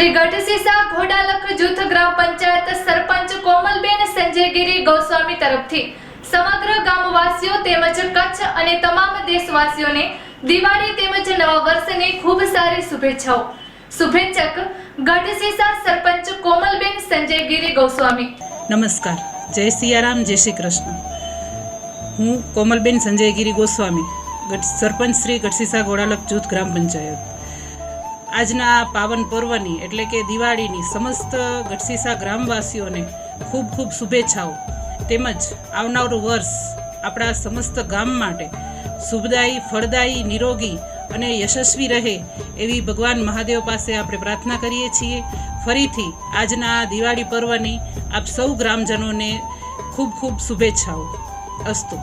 શ્રી ગઢસીસા ઘોડાલખ જૂથ ગ્રામ પંચાયત સરપંચ કોમલબેન સંજયગીરી ગોસ્વામી તરફથી સમગ્ર ગામવાસીઓ તેમજ કચ્છ અને તમામ દેશવાસીઓને દિવાળી તેમજ નવા વર્ષની ખૂબ સારી શુભેચ્છાઓ. શુભેચ્છક ગઢસીસા સરપંચ કોમલબેન સંજયગીરી ગોસ્વામી. નમસ્કાર. જય સિયારામ, જય શ્રી કૃષ્ણ. હું કોમલબેન સંજયગીરી ગોસ્વામી સરપંચ શ્રી ગઢસીસા ગોળાલક જૂથ ગ્રામ પંચાયત. આજના પાવન પર્વની એટલે કે દિવાળીની સમસ્ત ગઢસીસા ગ્રામવાસીઓને ખૂબ ખૂબ શુભેચ્છાઓ. તેમજ આવનારું વર્ષ આપણા સમસ્ત ગામ માટે શુભદાયી, ફળદાયી, નિરોગી અને યશસ્વી રહે એવી ભગવાન મહાદેવ પાસે આપણે પ્રાર્થના કરીએ છીએ. ફરીથી આજના દિવાળી પર્વની આપ સૌ ગ્રામજનોને ખૂબ ખૂબ શુભેચ્છાઓ. અસ્તુ.